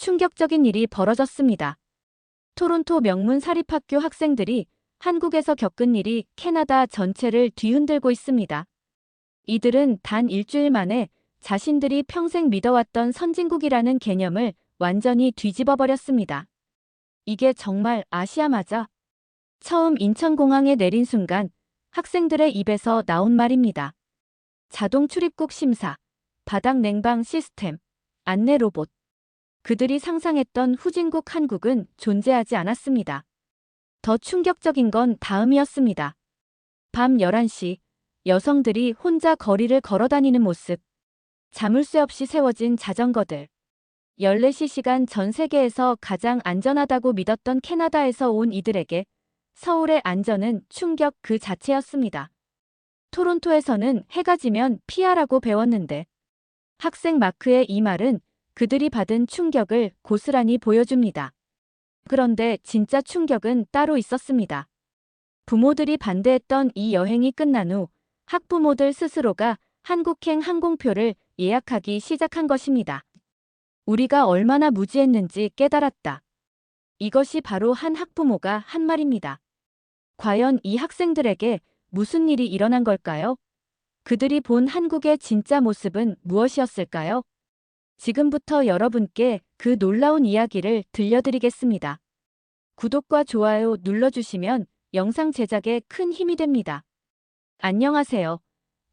충격적인 일이 벌어졌습니다. 토론토 명문 사립학교 학생들이 한국에서 겪은 일이 캐나다 전체를 뒤흔들고 있습니다. 이들은 단 일주일 만에 자신들이 평생 믿어왔던 선진국이라는 개념을 완전히 뒤집어 버렸습니다. 이게 정말 아시아마자. 처음 인천공항에 내린 순간 학생들의 입에서 나온 말입니다. 자동 출입국 심사, 바닥 냉방 시스템, 안내 로봇. 그들이 상상했던 후진국 한국은 존재하지 않았습니다. 더 충격적인 건 다음이었습니다. 밤 11시, 여성들이 혼자 거리를 걸어 다니는 모습. 자물쇠 없이 세워진 자전거들. 14시간 전 세계에서 가장 안전하다고 믿었던 캐나다에서 온 이들에게 서울의 안전은 충격 그 자체였습니다. 토론토에서는 해가 지면 피하라고 배웠는데 학생 마크의 이 말은 그들이 받은 충격을 고스란히 보여줍니다. 그런데 진짜 충격은 따로 있었습니다. 부모들이 반대했던 이 여행이 끝난 후 학부모들 스스로가 한국행 항공표를 예약하기 시작한 것입니다. 우리가 얼마나 무지했는지 깨달았다. 이것이 바로 한 학부모가 한 말입니다. 과연 이 학생들에게 무슨 일이 일어난 걸까요? 그들이 본 한국의 진짜 모습은 무엇이었을까요? 지금부터 여러분께 그 놀라운 이야기를 들려드리겠습니다. 구독과 좋아요 눌러주시면 영상 제작에 큰 힘이 됩니다. 안녕하세요.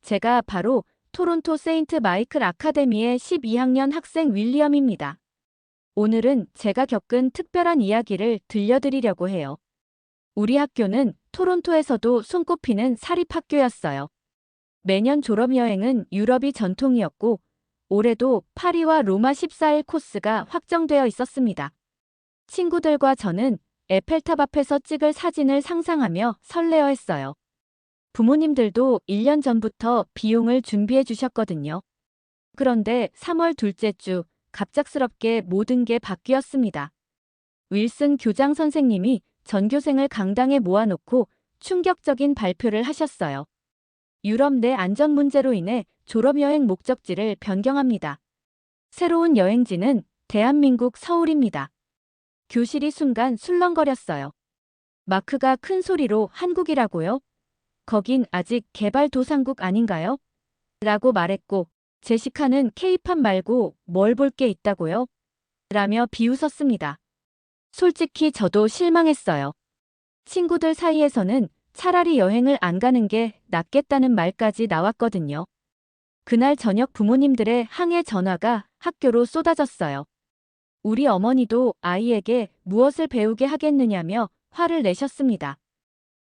제가 바로 토론토 세인트 마이클 아카데미의 12학년 학생 윌리엄입니다. 오늘은 제가 겪은 특별한 이야기를 들려드리려고 해요. 우리 학교는 토론토에서도 손꼽히는 사립학교였어요. 매년 졸업여행은 유럽이 전통이었고, 올해도 파리와 로마 14일 코스가 확정되어 있었습니다. 친구들과 저는 에펠탑 앞에서 찍을 사진을 상상하며 설레어 했어요. 부모님들도 1년 전부터 비용을 준비해 주셨거든요. 그런데 3월 둘째 주 갑작스럽게 모든 게 바뀌었습니다. 윌슨 교장 선생님이 전교생을 강당에 모아놓고 충격적인 발표를 하셨어요. 유럽 내 안전 문제로 인해 졸업여행 목적지를 변경합니다. 새로운 여행지는 대한민국 서울입니다. 교실이 순간 술렁거렸어요. 마크가 큰 소리로 한국이라고요? 거긴 아직 개발도상국 아닌가요? 라고 말했고, 제시카는 케이팝 말고 뭘 볼 게 있다고요? 라며 비웃었습니다. 솔직히 저도 실망했어요. 친구들 사이에서는 차라리 여행을 안 가는 게 낫겠다는 말까지 나왔거든요. 그날 저녁 부모님들의 항해 전화가 학교로 쏟아졌어요. 우리 어머니도 아이에게 무엇을 배우게 하겠느냐며 화를 내셨습니다.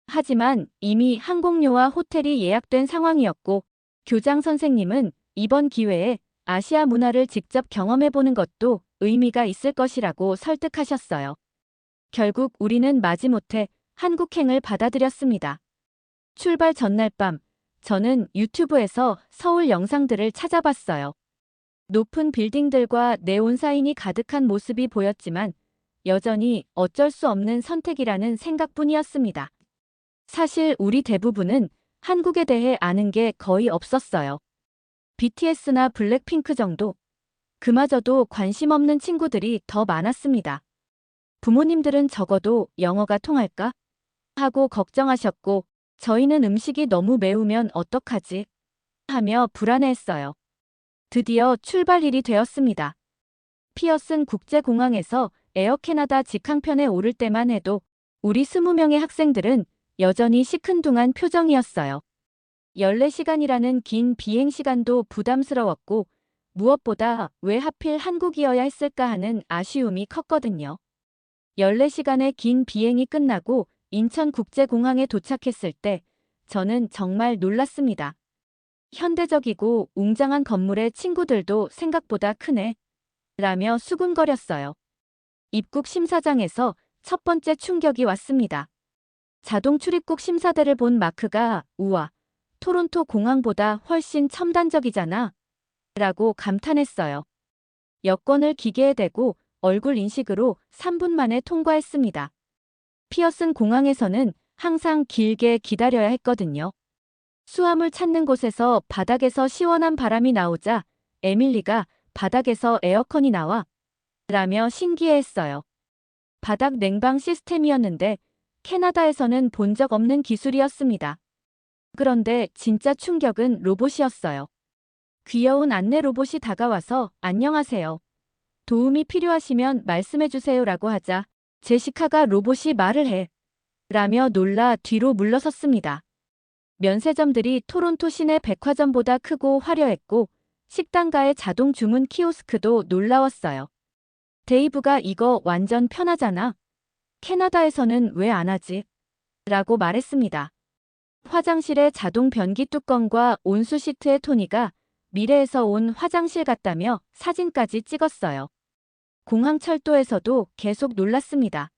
하지만 이미 항공료와 호텔이 예약된 상황이었고 교장 선생님은 이번 기회에 아시아 문화를 직접 경험해보는 것도 의미가 있을 것이라고 설득하셨어요. 결국 우리는 마지못해 한국행을 받아들였습니다. 출발 전날 밤, 저는 유튜브에서 서울 영상들을 찾아봤어요. 높은 빌딩들과 네온 사인이 가득한 모습이 보였지만 여전히 어쩔 수 없는 선택이라는 생각뿐이었습니다. 사실 우리 대부분은 한국에 대해 아는 게 거의 없었어요. BTS나 블랙핑크 정도. 그마저도 관심 없는 친구들이 더 많았습니다. 부모님들은 적어도 영어가 통할까? 하고 걱정하셨고, 저희는 음식이 너무 매우면 어떡하지? 하며 불안해했어요. 드디어 출발일이 되었습니다. 피어슨 국제공항에서 에어 캐나다 직항편에 오를 때만 해도 우리 20명의 학생들은 여전히 시큰둥한 표정이었어요. 14시간이라는 긴 비행 시간도 부담스러웠고 무엇보다 왜 하필 한국이어야 했을까 하는 아쉬움이 컸거든요. 14시간의 긴 비행이 끝나고 인천국제공항에 도착했을 때 저는 정말 놀랐습니다. 현대적이고 웅장한 건물의 친구들도 생각보다 크네. 라며 수군거렸어요. 입국 심사장에서 첫 번째 충격이 왔습니다. 자동 출입국 심사대를 본 마크가 우와, 토론토 공항보다 훨씬 첨단적이잖아. 라고 감탄했어요. 여권을 기계에 대고 얼굴 인식으로 3분 만에 통과했습니다. 피어슨 공항에서는 항상 길게 기다려야 했거든요. 수암을 찾는 곳에서 바닥에서 시원한 바람이 나오자 에밀리가 바닥에서 에어컨이 나와 라며 신기해했어요. 바닥 냉방 시스템이었는데 캐나다에서는 본 적 없는 기술이었습니다. 그런데 진짜 충격은 로봇이었어요. 귀여운 안내 로봇이 다가와서 안녕하세요. 도움이 필요하시면 말씀해주세요 라고 하자 제시카가 로봇이 말을 해. 라며 놀라 뒤로 물러섰습니다. 면세점들이 토론토 시내 백화점보다 크고 화려했고 식당가의 자동 주문 키오스크도 놀라웠어요. 데이브가 이거 완전 편하잖아. 캐나다에서는 왜 안 하지? 라고 말했습니다. 화장실의 자동 변기 뚜껑과 온수 시트의 토니가 미래에서 온 화장실 같다며 사진까지 찍었어요. 공항철도에서도 계속 놀랐습니다.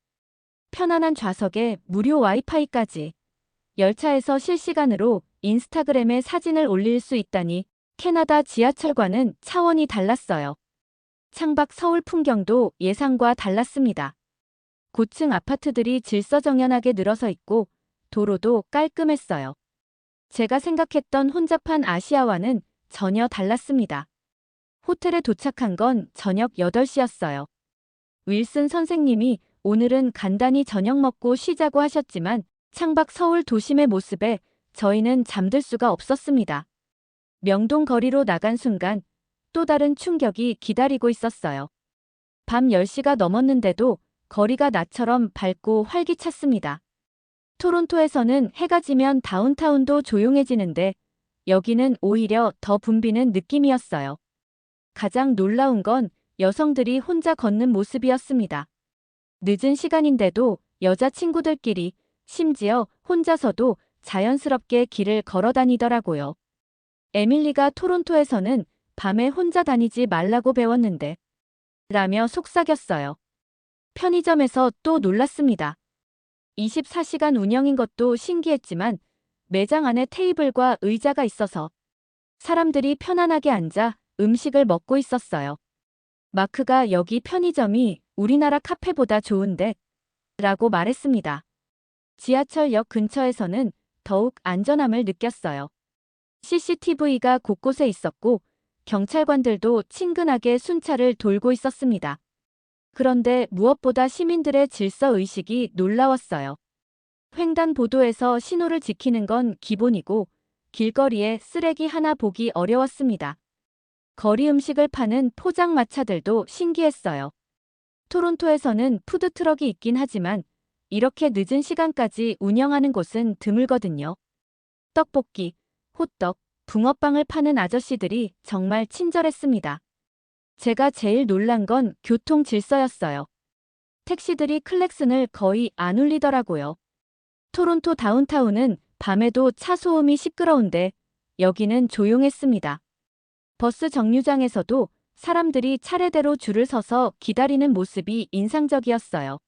편안한 좌석에 무료 와이파이까지. 열차에서 실시간으로 인스타그램에 사진을 올릴 수 있다니 캐나다 지하철과는 차원이 달랐어요. 창밖 서울 풍경도 예상과 달랐습니다. 고층 아파트들이 질서정연하게 늘어서 있고 도로도 깔끔했어요. 제가 생각했던 혼잡한 아시아와는 전혀 달랐습니다. 호텔에 도착한 건 저녁 8시였어요. 윌슨 선생님이 오늘은 간단히 저녁 먹고 쉬자고 하셨지만 창밖 서울 도심의 모습에 저희는 잠들 수가 없었습니다. 명동 거리로 나간 순간 또 다른 충격이 기다리고 있었어요. 밤 10시가 넘었는데도 거리가 나처럼 밝고 활기찼습니다. 토론토에서는 해가 지면 다운타운도 조용해지는데 여기는 오히려 더 붐비는 느낌이었어요. 가장 놀라운 건 여성들이 혼자 걷는 모습이었습니다. 늦은 시간인데도 여자친구들끼리 심지어 혼자서도 자연스럽게 길을 걸어 다니더라고요. 에밀리가 토론토에서는 밤에 혼자 다니지 말라고 배웠는데 라며 속삭였어요. 편의점에서 또 놀랐습니다. 24시간 운영인 것도 신기했지만 매장 안에 테이블과 의자가 있어서 사람들이 편안하게 앉아 음식을 먹고 있었어요. 마크가 여기 편의점이 우리나라 카페보다 좋은데 라고 말했습니다. 지하철역 근처에서는 더욱 안전함을 느꼈어요. CCTV가 곳곳에 있었고 경찰관들도 친근하게 순찰을 돌고 있었습니다. 그런데 무엇보다 시민들의 질서 의식이 놀라웠어요. 횡단보도에서 신호를 지키는 건 기본이고 길거리에 쓰레기 하나 보기 어려웠습니다. 거리 음식을 파는 포장마차들도 신기했어요. 토론토에서는 푸드트럭이 있긴 하지만 이렇게 늦은 시간까지 운영하는 곳은 드물거든요. 떡볶이, 호떡, 붕어빵을 파는 아저씨들이 정말 친절했습니다. 제가 제일 놀란 건 교통 질서였어요. 택시들이 클렉슨을 거의 안 울리더라고요. 토론토 다운타운은 밤에도 차 소음이 시끄러운데 여기는 조용했습니다. 버스 정류장에서도 사람들이 차례대로 줄을 서서 기다리는 모습이 인상적이었어요.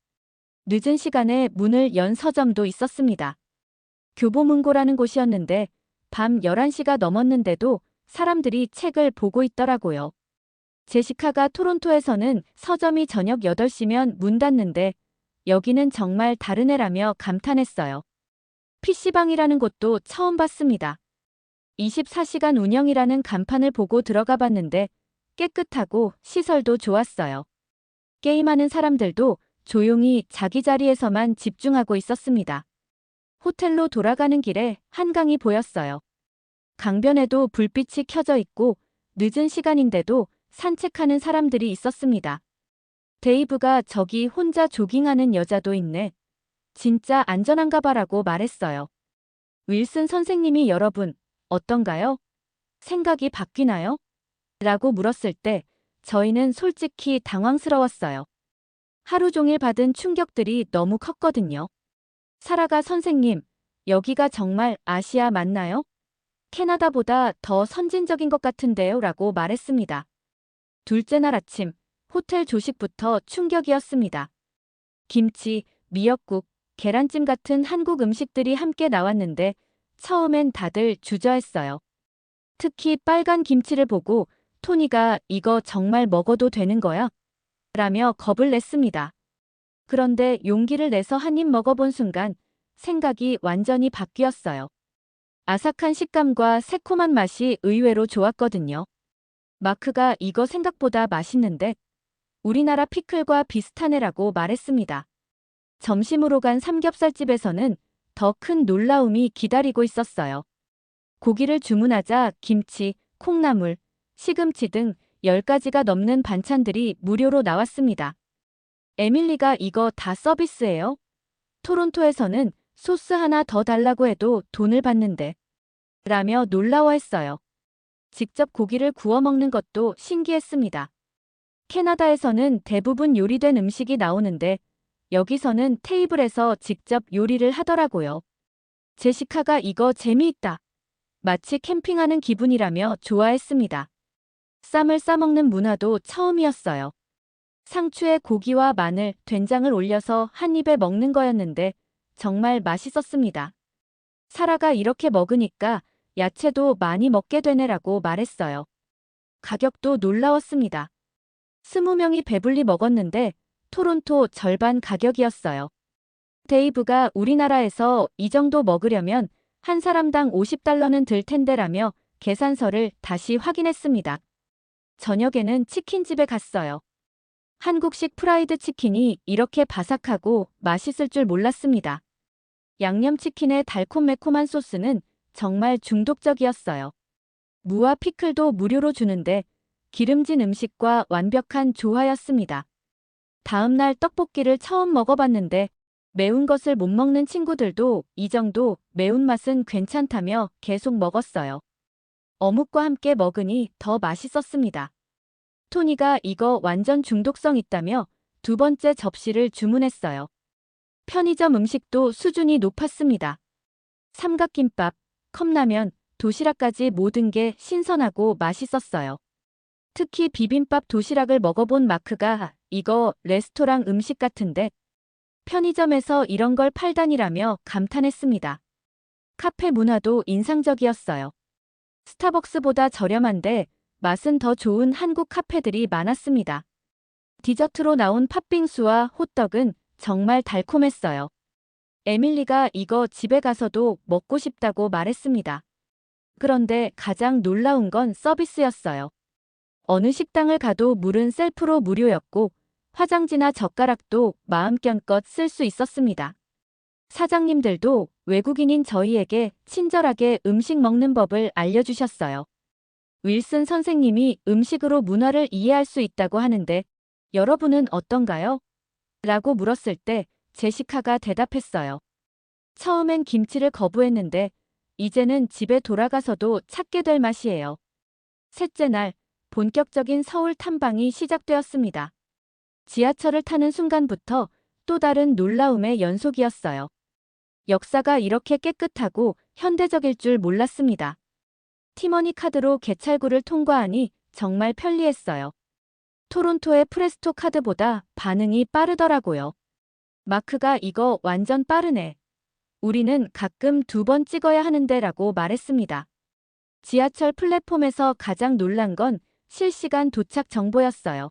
늦은 시간에 문을 연 서점도 있었습니다. 교보문고라는 곳이었는데 밤 11시가 넘었는데도 사람들이 책을 보고 있더라고요. 제시카가 토론토에서는 서점이 저녁 8시면 문 닫는데 여기는 정말 다른 애라며 감탄했어요. PC방이라는 곳도 처음 봤습니다. 24시간 운영이라는 간판을 보고 들어가 봤는데 깨끗하고 시설도 좋았어요. 게임하는 사람들도 조용히 자기 자리에서만 집중하고 있었습니다. 호텔로 돌아가는 길에 한강이 보였어요. 강변에도 불빛이 켜져 있고 늦은 시간인데도 산책하는 사람들이 있었습니다. 데이브가 저기 혼자 조깅하는 여자도 있네. 진짜 안전한가 봐라고 말했어요. 윌슨 선생님이 여러분, 어떤가요? 생각이 바뀌나요? 라고 물었을 때 저희는 솔직히 당황스러웠어요. 하루 종일 받은 충격들이 너무 컸거든요. 사라가 선생님, 여기가 정말 아시아 맞나요? 캐나다보다 더 선진적인 것 같은데요 라고 말했습니다. 둘째 날 아침, 호텔 조식부터 충격이었습니다. 김치, 미역국, 계란찜 같은 한국 음식들이 함께 나왔는데 처음엔 다들 주저했어요. 특히 빨간 김치를 보고 토니가 이거 정말 먹어도 되는 거야? 라며 겁을 냈습니다. 그런데 용기를 내서 한 입 먹어본 순간 생각이 완전히 바뀌었어요. 아삭한 식감과 새콤한 맛이 의외로 좋았거든요. 마크가 이거 생각보다 맛있는데 우리나라 피클과 비슷하네라고 말했습니다. 점심으로 간 삼겹살집에서는 더 큰 놀라움이 기다리고 있었어요. 고기를 주문하자 김치, 콩나물, 시금치 등 10가지가 넘는 반찬들이 무료로 나왔습니다. 에밀리가 이거 다 서비스예요? 토론토에서는 소스 하나 더 달라고 해도 돈을 받는데. 라며 놀라워했어요. 직접 고기를 구워 먹는 것도 신기했습니다. 캐나다에서는 대부분 요리된 음식이 나오는데 여기서는 테이블에서 직접 요리를 하더라고요. 제시카가 이거 재미있다. 마치 캠핑하는 기분이라며 좋아했습니다. 쌈을 싸먹는 문화도 처음이었어요. 상추에 고기와 마늘, 된장을 올려서 한 입에 먹는 거였는데 정말 맛있었습니다. 사라가 이렇게 먹으니까 야채도 많이 먹게 되네라고 말했어요. 가격도 놀라웠습니다. 20명이 배불리 먹었는데 토론토 절반 가격이었어요. 데이브가 우리나라에서 이 정도 먹으려면 한 사람당 50달러는 들 텐데라며 계산서를 다시 확인했습니다. 저녁에는 치킨집에 갔어요. 한국식 프라이드 치킨이 이렇게 바삭하고 맛있을 줄 몰랐습니다. 양념치킨의 달콤매콤한 소스는 정말 중독적이었어요. 무와 피클도 무료로 주는데 기름진 음식과 완벽한 조화였습니다. 다음 날 떡볶이를 처음 먹어봤는데 매운 것을 못 먹는 친구들도 이 정도 매운맛은 괜찮다며 계속 먹었어요. 어묵과 함께 먹으니 더 맛있었습니다. 토니가 이거 완전 중독성 있다며 두 번째 접시를 주문했어요. 편의점 음식도 수준이 높았습니다. 삼각김밥, 컵라면, 도시락까지 모든 게 신선하고 맛있었어요. 특히 비빔밥 도시락을 먹어본 마크가 이거 레스토랑 음식 같은데 편의점에서 이런 걸 팔다니라며 감탄했습니다. 카페 문화도 인상적이었어요. 스타벅스보다 저렴한데 맛은 더 좋은 한국 카페들이 많았습니다. 디저트로 나온 팥빙수와 호떡은 정말 달콤했어요. 에밀리가 이거 집에 가서도 먹고 싶다고 말했습니다. 그런데 가장 놀라운 건 서비스였어요. 어느 식당을 가도 물은 셀프로 무료였고 화장지나 젓가락도 마음껏 쓸 수 있었습니다. 사장님들도 외국인인 저희에게 친절하게 음식 먹는 법을 알려주셨어요. 윌슨 선생님이 음식으로 문화를 이해할 수 있다고 하는데 여러분은 어떤가요? 라고 물었을 때 제시카가 대답했어요. 처음엔 김치를 거부했는데 이제는 집에 돌아가서도 찾게 될 맛이에요. 셋째 날 본격적인 서울 탐방이 시작되었습니다. 지하철을 타는 순간부터 또 다른 놀라움의 연속이었어요. 역사가 이렇게 깨끗하고 현대적일 줄 몰랐습니다. 티머니 카드로 개찰구를 통과하니 정말 편리했어요. 토론토의 프레스토 카드보다 반응이 빠르더라고요. 마크가 이거 완전 빠르네. 우리는 가끔 두 번 찍어야 하는데 라고 말했습니다. 지하철 플랫폼에서 가장 놀란 건 실시간 도착 정보였어요.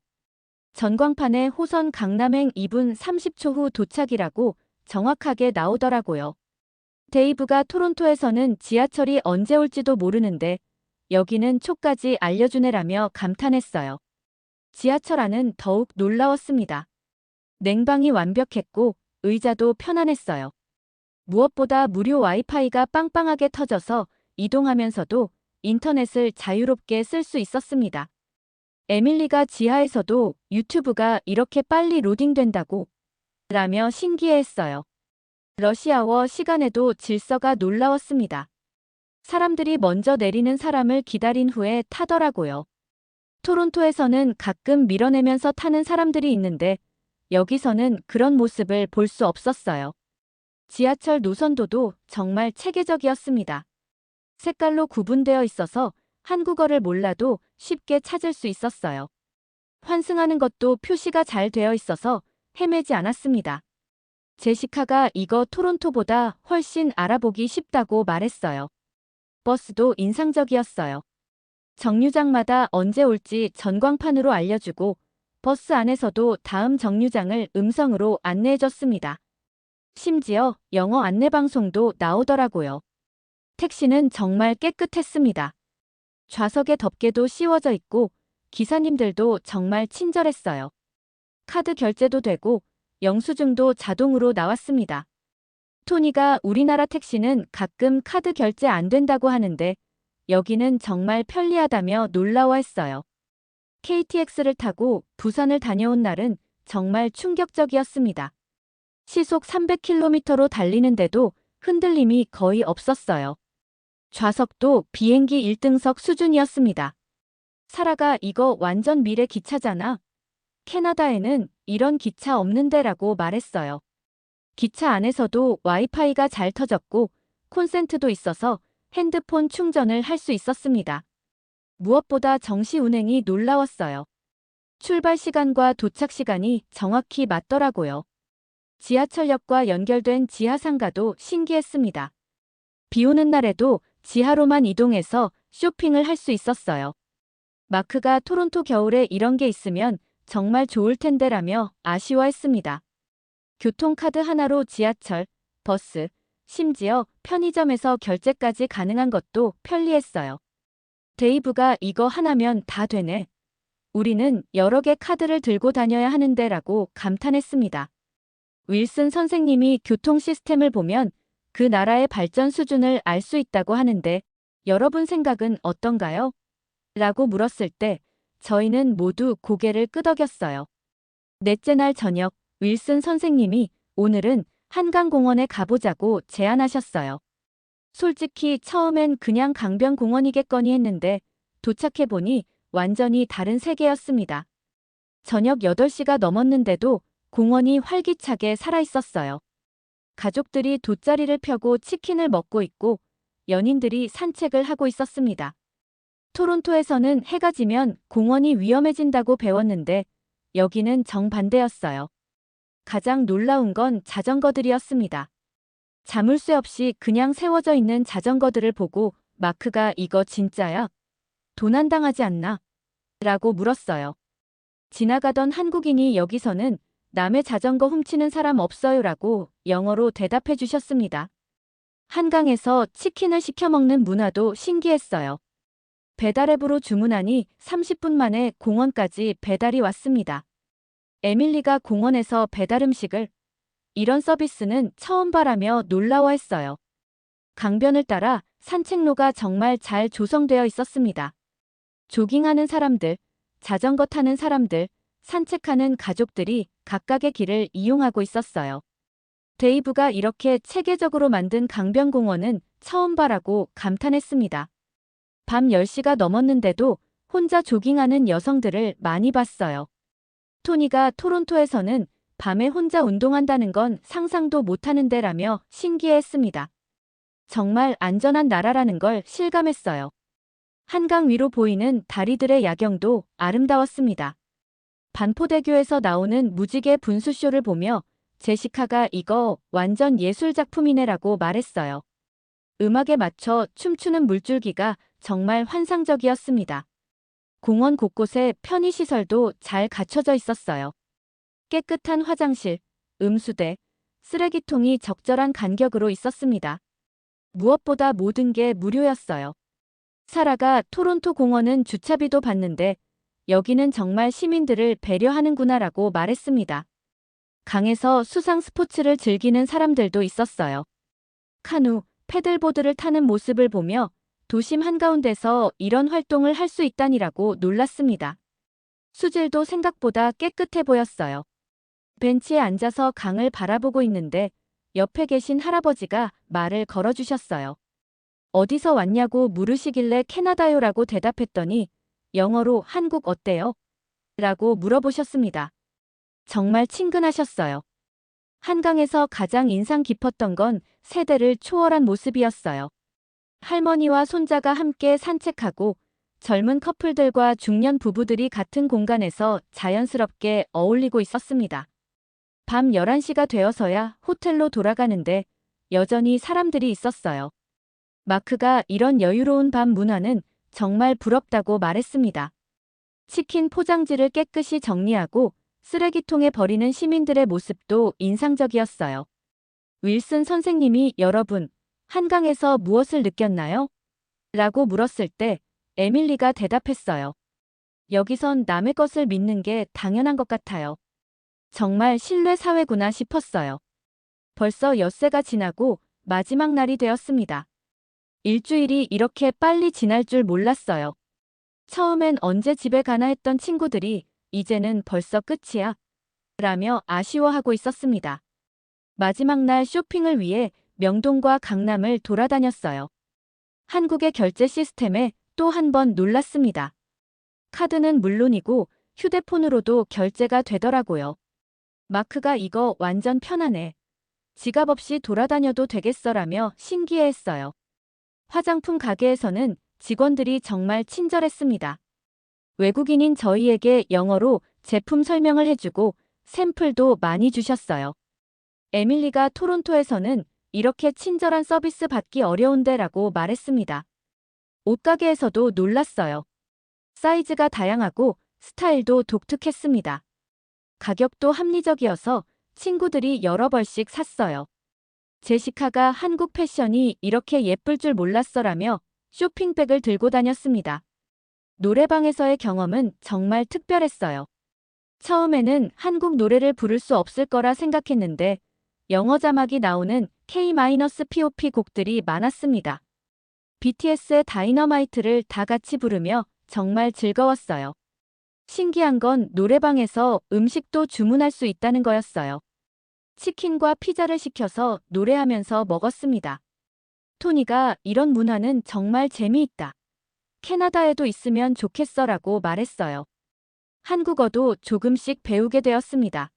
전광판에 호선 강남행 2분 30초 후 도착이라고 정확하게 나오더라고요. 데이브가 토론토에서는 지하철이 언제 올지도 모르는데 여기는 초까지 알려주네라며 감탄했어요. 지하철 안은 더욱 놀라웠습니다. 냉방이 완벽했고 의자도 편안했어요. 무엇보다 무료 와이파이가 빵빵하게 터져서 이동하면서도 인터넷을 자유롭게 쓸 수 있었습니다. 에밀리가 지하에서도 유튜브가 이렇게 빨리 로딩된다고 라며 신기해했어요. 러시아워 시간에도 질서가 놀라웠습니다. 사람들이 먼저 내리는 사람을 기다린 후에 타더라고요. 토론토에서는 가끔 밀어내면서 타는 사람들이 있는데 여기서는 그런 모습을 볼 수 없었어요. 지하철 노선도도 정말 체계적이었습니다. 색깔로 구분되어 있어서 한국어를 몰라도 쉽게 찾을 수 있었어요. 환승하는 것도 표시가 잘 되어 있어서 헤매지 않았습니다. 제시카가 이거 토론토보다 훨씬 알아보기 쉽다고 말했어요. 버스도 인상적이었어요. 정류장마다 언제 올지 전광판으로 알려주고 버스 안에서도 다음 정류장을 음성으로 안내해줬습니다. 심지어 영어 안내방송도 나오더라고요. 택시는 정말 깨끗했습니다. 좌석에 덮개도 씌워져 있고 기사님들도 정말 친절했어요. 카드 결제도 되고 영수증도 자동으로 나왔습니다. 토니가 우리나라 택시는 가끔 카드 결제 안 된다고 하는데 여기는 정말 편리하다며 놀라워했어요. KTX를 타고 부산을 다녀온 날은 정말 충격적이었습니다. 시속 300km로 달리는데도 흔들림이 거의 없었어요. 좌석도 비행기 1등석 수준이었습니다. 사라가 이거 완전 미래 기차잖아. 캐나다에는 이런 기차 없는데라고 말했어요. 기차 안에서도 와이파이가 잘 터졌고 콘센트도 있어서 핸드폰 충전을 할 수 있었습니다. 무엇보다 정시 운행이 놀라웠어요. 출발 시간과 도착 시간이 정확히 맞더라고요. 지하철역과 연결된 지하상가도 신기했습니다. 비 오는 날에도 지하로만 이동해서 쇼핑을 할 수 있었어요. 마크가 토론토 겨울에 이런 게 있으면 정말 좋을 텐데라며 아쉬워했습니다. 교통카드 하나로 지하철, 버스, 심지어 편의점에서 결제까지 가능한 것도 편리했어요. 데이브가 이거 하나면 다 되네. 우리는 여러 개 카드를 들고 다녀야 하는데 라고 감탄했습니다. 윌슨 선생님이 교통 시스템을 보면 그 나라의 발전 수준을 알 수 있다고 하는데 여러분 생각은 어떤가요? 라고 물었을 때 저희는 모두 고개를 끄덕였어요. 넷째 날 저녁 윌슨 선생님이 오늘은 한강공원에 가보자고 제안하셨어요. 솔직히 처음엔 그냥 강변공원이겠거니 했는데 도착해보니 완전히 다른 세계였습니다. 저녁 8시가 넘었는데도 공원이 활기차게 살아있었어요. 가족들이 돗자리를 펴고 치킨을 먹고 있고 연인들이 산책을 하고 있었습니다. 토론토에서는 해가 지면 공원이 위험해진다고 배웠는데 여기는 정반대였어요. 가장 놀라운 건 자전거들이었습니다. 자물쇠 없이 그냥 세워져 있는 자전거들을 보고 마크가 이거 진짜야? 도난당하지 않나? 라고 물었어요. 지나가던 한국인이 여기서는 남의 자전거 훔치는 사람 없어요 라고 영어로 대답해 주셨습니다. 한강에서 치킨을 시켜 먹는 문화도 신기했어요. 배달앱으로 주문하니 30분 만에 공원까지 배달이 왔습니다. 에밀리가 공원에서 배달 음식을 이런 서비스는 처음 바라며 놀라워했어요. 강변을 따라 산책로가 정말 잘 조성되어 있었습니다. 조깅하는 사람들, 자전거 타는 사람들, 산책하는 가족들이 각각의 길을 이용하고 있었어요. 데이브가 이렇게 체계적으로 만든 강변공원은 처음 봐라고 감탄했습니다. 밤 10시가 넘었는데도 혼자 조깅하는 여성들을 많이 봤어요. 토니가 토론토에서는 밤에 혼자 운동한다는 건 상상도 못하는데라며 신기해했습니다. 정말 안전한 나라라는 걸 실감했어요. 한강 위로 보이는 다리들의 야경도 아름다웠습니다. 반포대교에서 나오는 무지개 분수쇼를 보며 제시카가 이거 완전 예술작품이네라고 말했어요. 음악에 맞춰 춤추는 물줄기가 정말 환상적이었습니다. 공원 곳곳에 편의시설도 잘 갖춰져 있었어요. 깨끗한 화장실, 음수대, 쓰레기통이 적절한 간격으로 있었습니다. 무엇보다 모든 게 무료였어요. 사라가 토론토 공원은 주차비도 받는데 여기는 정말 시민들을 배려하는구나라고 말했습니다. 강에서 수상 스포츠를 즐기는 사람들도 있었어요. 카누, 패들보드를 타는 모습을 보며 도심 한가운데서 이런 활동을 할 수 있다니라고 놀랐습니다. 수질도 생각보다 깨끗해 보였어요. 벤치에 앉아서 강을 바라보고 있는데 옆에 계신 할아버지가 말을 걸어주셨어요. 어디서 왔냐고 물으시길래 캐나다요라고 대답했더니 영어로 한국 어때요? 라고 물어보셨습니다. 정말 친근하셨어요. 한강에서 가장 인상 깊었던 건 세대를 초월한 모습이었어요. 할머니와 손자가 함께 산책하고 젊은 커플들과 중년 부부들이 같은 공간에서 자연스럽게 어울리고 있었습니다. 밤 11시가 되어서야 호텔로 돌아가는데 여전히 사람들이 있었어요. 마크가 이런 여유로운 밤 문화는 정말 부럽다고 말했습니다. 치킨 포장지를 깨끗이 정리하고 쓰레기통에 버리는 시민들의 모습도 인상적이었어요. 윌슨 선생님이 여러분, 한강에서 무엇을 느꼈나요? 라고 물었을 때 에밀리가 대답했어요. 여기선 남의 것을 믿는 게 당연한 것 같아요. 정말 신뢰 사회구나 싶었어요. 벌써 엿새가 지나고 마지막 날이 되었습니다. 일주일이 이렇게 빨리 지날 줄 몰랐어요. 처음엔 언제 집에 가나 했던 친구들이 이제는 벌써 끝이야. 라며 아쉬워하고 있었습니다. 마지막 날 쇼핑을 위해 명동과 강남을 돌아다녔어요. 한국의 결제 시스템에 또 한 번 놀랐습니다. 카드는 물론이고 휴대폰으로도 결제가 되더라고요. 마크가 이거 완전 편하네. 지갑 없이 돌아다녀도 되겠어라며 신기해했어요. 화장품 가게에서는 직원들이 정말 친절했습니다. 외국인인 저희에게 영어로 제품 설명을 해주고 샘플도 많이 주셨어요. 에밀리가 토론토에서는 이렇게 친절한 서비스 받기 어려운데 라고 말했습니다. 옷가게에서도 놀랐어요. 사이즈가 다양하고 스타일도 독특했습니다. 가격도 합리적이어서 친구들이 여러 벌씩 샀어요. 제시카가 한국 패션이 이렇게 예쁠 줄 몰랐어라며 쇼핑백을 들고 다녔습니다. 노래방에서의 경험은 정말 특별했어요. 처음에는 한국 노래를 부를 수 없을 거라 생각했는데 영어 자막이 나오는 K-POP 곡들이 많았습니다. BTS의 다이너마이트를 다 같이 부르며 정말 즐거웠어요. 신기한 건 노래방에서 음식도 주문할 수 있다는 거였어요. 치킨과 피자를 시켜서 노래하면서 먹었습니다. 토니가 이런 문화는 정말 재미있다. 캐나다에도 있으면 좋겠어 라고 말했어요. 한국어도 조금씩 배우게 되었습니다.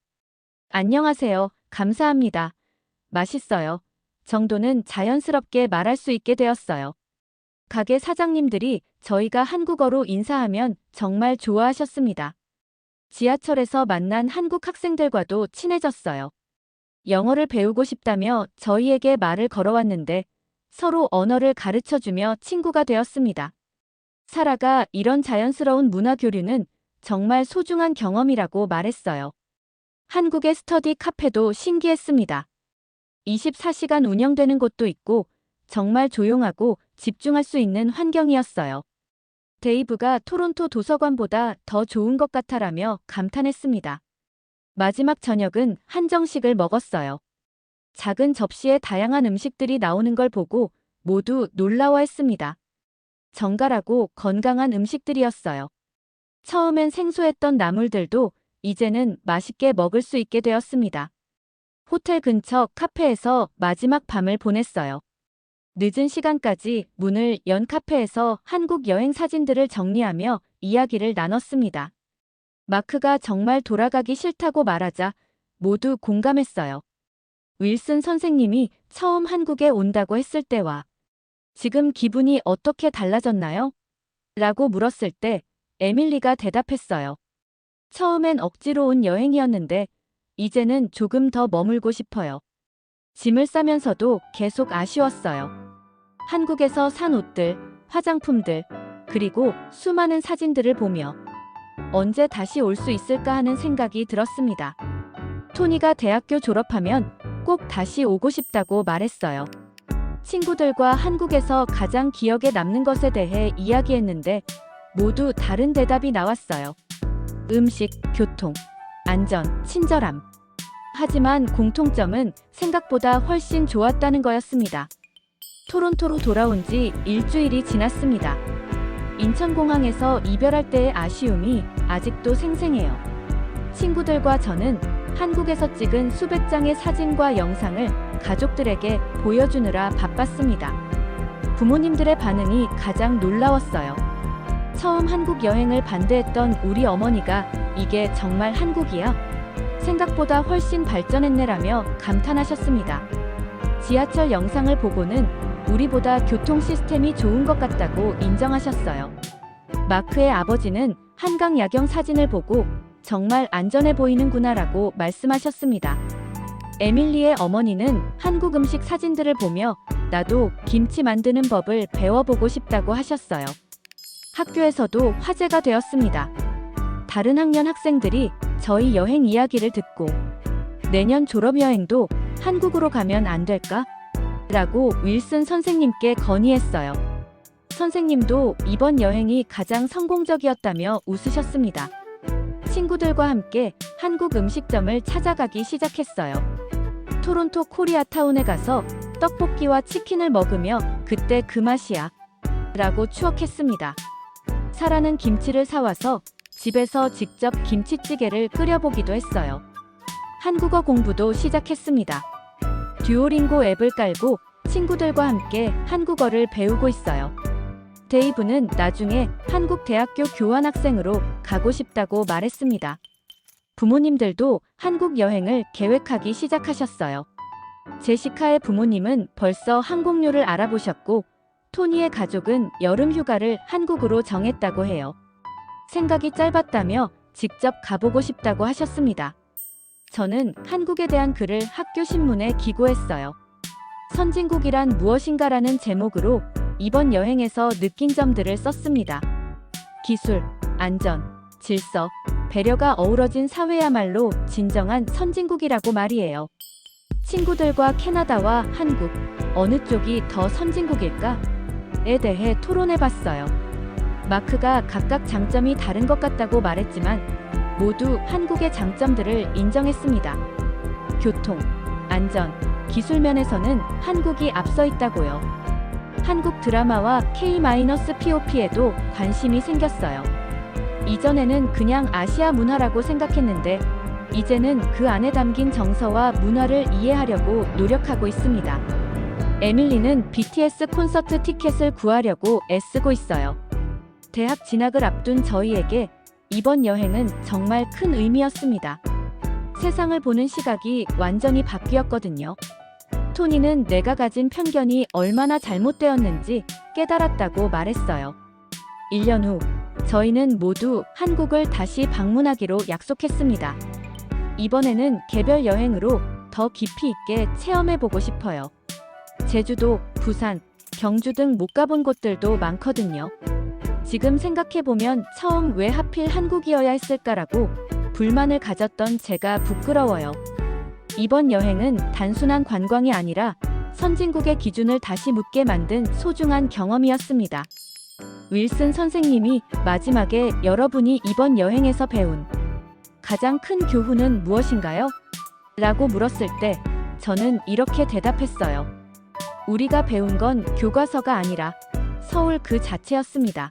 안녕하세요. 감사합니다. 맛있어요. 정도는 자연스럽게 말할 수 있게 되었어요. 가게 사장님들이 저희가 한국어로 인사하면 정말 좋아하셨습니다. 지하철에서 만난 한국 학생들과도 친해졌어요. 영어를 배우고 싶다며 저희에게 말을 걸어왔는데 서로 언어를 가르쳐주며 친구가 되었습니다. 사라가 이런 자연스러운 문화 교류는 정말 소중한 경험이라고 말했어요. 한국의 스터디 카페도 신기했습니다. 24시간 운영되는 곳도 있고 정말 조용하고 집중할 수 있는 환경이었어요. 데이브가 토론토 도서관보다 더 좋은 것 같아라며 감탄했습니다. 마지막 저녁은 한정식을 먹었어요. 작은 접시에 다양한 음식들이 나오는 걸 보고 모두 놀라워했습니다. 정갈하고 건강한 음식들이었어요. 처음엔 생소했던 나물들도 이제는 맛있게 먹을 수 있게 되었습니다. 호텔 근처 카페에서 마지막 밤을 보냈어요. 늦은 시간까지 문을 연 카페에서 한국 여행 사진들을 정리하며 이야기를 나눴습니다. 마크가 정말 돌아가기 싫다고 말하자 모두 공감했어요. 윌슨 선생님이 처음 한국에 온다고 했을 때와 지금 기분이 어떻게 달라졌나요? 라고 물었을 때 에밀리가 대답했어요. 처음엔 억지로 온 여행이었는데 이제는 조금 더 머물고 싶어요. 짐을 싸면서도 계속 아쉬웠어요. 한국에서 산 옷들, 화장품들, 그리고 수많은 사진들을 보며 언제 다시 올 수 있을까 하는 생각이 들었습니다. 토니가 대학교 졸업하면 꼭 다시 오고 싶다고 말했어요. 친구들과 한국에서 가장 기억에 남는 것에 대해 이야기했는데 모두 다른 대답이 나왔어요. 음식, 교통, 안전, 친절함. 하지만 공통점은 생각보다 훨씬 좋았다는 거였습니다. 토론토로 돌아온 지 일주일이 지났습니다. 인천공항에서 이별할 때의 아쉬움이 아직도 생생해요. 친구들과 저는 한국에서 찍은 수백 장의 사진과 영상을 가족들에게 보여주느라 바빴습니다. 부모님들의 반응이 가장 놀라웠어요. 처음 한국 여행을 반대했던 우리 어머니가 이게 정말 한국이야? 생각보다 훨씬 발전했네라며 감탄하셨습니다. 지하철 영상을 보고는 우리보다 교통 시스템이 좋은 것 같다고 인정하셨어요. 마크의 아버지는 한강 야경 사진을 보고 정말 안전해 보이는구나라고 말씀하셨습니다. 에밀리의 어머니는 한국 음식 사진들을 보며 나도 김치 만드는 법을 배워보고 싶다고 하셨어요. 학교에서도 화제가 되었습니다. 다른 학년 학생들이 저희 여행 이야기를 듣고 내년 졸업여행도 한국으로 가면 안 될까? 라고 윌슨 선생님께 건의했어요. 선생님도 이번 여행이 가장 성공적이었다며 웃으셨습니다. 친구들과 함께 한국 음식점을 찾아가기 시작했어요. 토론토 코리아타운에 가서 떡볶이와 치킨을 먹으며 그때 그 맛이야. 라고 추억했습니다. 사라는 김치를 사와서 집에서 직접 김치찌개를 끓여보기도 했어요. 한국어 공부도 시작했습니다. 듀오링고 앱을 깔고 친구들과 함께 한국어를 배우고 있어요. 데이브는 나중에 한국 대학교 교환학생으로 가고 싶다고 말했습니다. 부모님들도 한국 여행을 계획하기 시작하셨어요. 제시카의 부모님은 벌써 항공료를 알아보셨고, 토니의 가족은 여름 휴가를 한국으로 정했다고 해요. 생각이 짧았다며 직접 가보고 싶다고 하셨습니다. 저는 한국에 대한 글을 학교 신문에 기고했어요. 선진국이란 무엇인가라는 제목으로 이번 여행에서 느낀 점들을 썼습니다. 기술, 안전, 질서, 배려가 어우러진 사회야말로 진정한 선진국이라고 말이에요. 친구들과 캐나다와 한국, 어느 쪽이 더 선진국일까? 에 대해 토론해 봤어요. 마크가 각각 장점이 다른 것 같다고 말했지만 모두 한국의 장점들을 인정했습니다. 교통, 안전, 기술 면에서는 한국이 앞서 있다고요. 한국 드라마와 K-POP에도 관심이 생겼어요. 이전에는 그냥 아시아 문화라고 생각했는데 이제는 그 안에 담긴 정서와 문화를 이해하려고 노력하고 있습니다. 에밀리는 BTS 콘서트 티켓을 구하려고 애쓰고 있어요. 대학 진학을 앞둔 저희에게 이번 여행은 정말 큰 의미였습니다. 세상을 보는 시각이 완전히 바뀌었거든요. 토니는 내가 가진 편견이 얼마나 잘못되었는지 깨달았다고 말했어요. 1년 후, 저희는 모두 한국을 다시 방문하기로 약속했습니다. 이번에는 개별 여행으로 더 깊이 있게 체험해보고 싶어요. 제주도, 부산, 경주 등 못 가본 곳들도 많거든요. 지금 생각해보면 처음 왜 하필 한국이어야 했을까라고 불만을 가졌던 제가 부끄러워요. 이번 여행은 단순한 관광이 아니라 선진국의 기준을 다시 묻게 만든 소중한 경험이었습니다. 윌슨 선생님이 마지막에 여러분이 이번 여행에서 배운 가장 큰 교훈은 무엇인가요? 라고 물었을 때 저는 이렇게 대답했어요. 우리가 배운 건 교과서가 아니라 서울 그 자체였습니다.